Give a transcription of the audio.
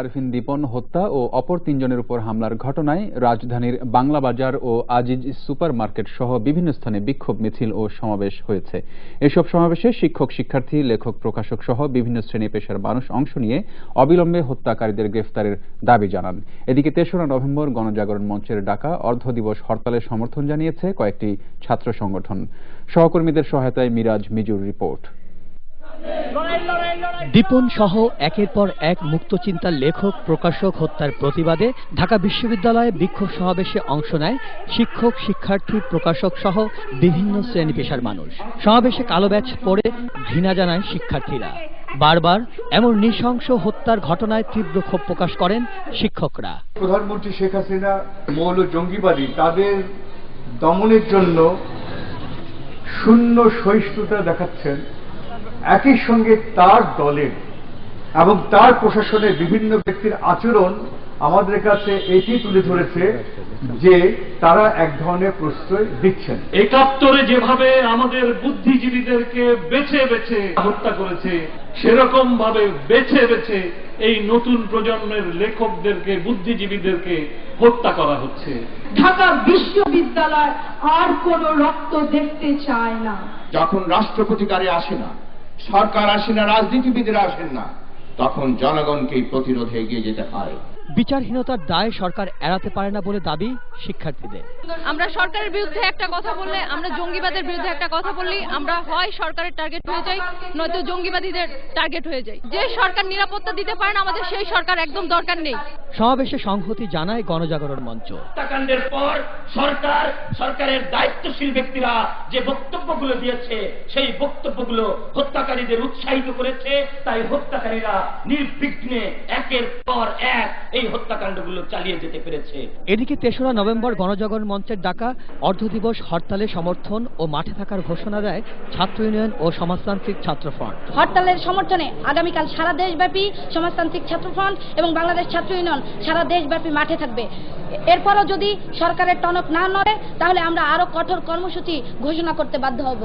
আরফিন দীপন হত্যা ও অপর তিনজনের উপর হামলার ঘটনায় রাজধানীর বাংলা বাজার ও আজিজ সুপার মার্কেট সহ বিভিন্ন স্থানে বিক্ষোভ, মিছিল ও সমাবেশ হয়েছে। এসব সমাবেশে শিক্ষক, শিক্ষার্থী, লেখক, প্রকাশক সহ বিভিন্ন শ্রেণি পেশার মানুষ অংশ নিয়ে অবিলম্বে হত্যাকারীদের গ্রেফতারের দাবি জানান। এদিকে তেসরা নভেম্বর গণজাগরণ মঞ্চের ডাকা অর্ধ দিবস হরতালের সমর্থন জানিয়েছে কয়েকটি ছাত্র সংগঠন। সহকর্মীদের সহায়তায় মিরাজ মিজুর রিপোর্ট। দীপন সহ একের পর এক মুক্তচিন্তার লেখক প্রকাশক হত্যার প্রতিবাদে ঢাকা বিশ্ববিদ্যালয়ে বিক্ষোভ সমাবেশে অংশ নেয় শিক্ষক শিক্ষার্থী প্রকাশক সহ বিভিন্ন শ্রেণি পেশার মানুষ। সমাবেশে কালো ব্যাচ পরে ঘৃণা জানায় শিক্ষার্থীরা। বারবার এমন নৃশংস হত্যার ঘটনায় তীব্র ক্ষোভ প্রকাশ করেন শিক্ষকরা। প্রধানমন্ত্রী শেখ হাসিনা মৌল জঙ্গিবাদী তাদের দমনের জন্য শূন্য সহিষ্ণুতা দেখাচ্ছেন একই সঙ্গে তার দলের এবং তার প্রশাসনের বিভিন্ন ব্যক্তির আচরণ আমাদের কাছে এটি তুলে ধরেছে যে তারা এক ধরনের প্রশ্রয় দিচ্ছেন। একাত্তরে যেভাবে আমাদের বুদ্ধিজীবীদেরকে বেছে বেছে হত্যা করেছে সেরকম ভাবে বেছে বেছে এই নতুন প্রজন্মের লেখকদেরকে বুদ্ধিজীবীদেরকে হত্যা করা হচ্ছে। ঢাকা বিশ্ববিদ্যালয় আর কোনো রক্ত দেখতে চায় না। যখন রাষ্ট্রপতি কারে আসে না সরকার আসে না রাজনীতিবিদরা আসেন না তখন জনগণকেই প্রতিরোধে এগিয়ে যেতে হয়। বিচারহীনতার দায় সরকার এড়াতে পারে না বলে দাবি শিক্ষার্থীদের। আমরা সরকারের বিরুদ্ধে একটা কথা বললে আমরা জঙ্গিবাদের বিরুদ্ধে একটা কথা বললি আমরা হয় সরকারের টার্গেট হয়ে যাই নয়তো জঙ্গিবাদীদের টার্গেট হয়ে যাই। যে সরকার নিরাপত্তা দিতে পারে না আমাদের সেই সরকার একদম দরকার নেই। সমাবেশে সংহতি জানায় গণজাগরণ মঞ্চ। হত্যাকাণ্ডের পর সরকার সরকারের দায়িত্বশীল ব্যক্তিরা যে বক্তব্যগুলো দিয়েছে সেই বক্তব্যগুলো হত্যাকারীদের উৎসাহিত করেছে। তাই হত্যাকারীরা নির্বিঘ্নে একের পর এক এই হত্যাকাণ্ডগুলো চালিয়ে যেতে পেরেছে। এদিকে তেসরা নভেম্বর গণজাগরণ মঞ্চের ডাকা অর্ধ দিবস হরতালে সমর্থন ও মাঠে থাকার ঘোষণা দেয় ছাত্র ইউনিয়ন ও সমাজতান্ত্রিক ছাত্র ফ্রন্ট। হরতালের সমর্থনে আগামীকাল সারা দেশব্যাপী সমাজতান্ত্রিক ছাত্র ফ্রন্ট এবং বাংলাদেশ ছাত্র ইউনিয়ন সারা দেশব্যাপী মাঠে থাকবে। এরপরও যদি সরকারের টনক না নড়ে তাহলে আমরা আরও কঠোর কর্মসূচি ঘোষণা করতে বাধ্য হব।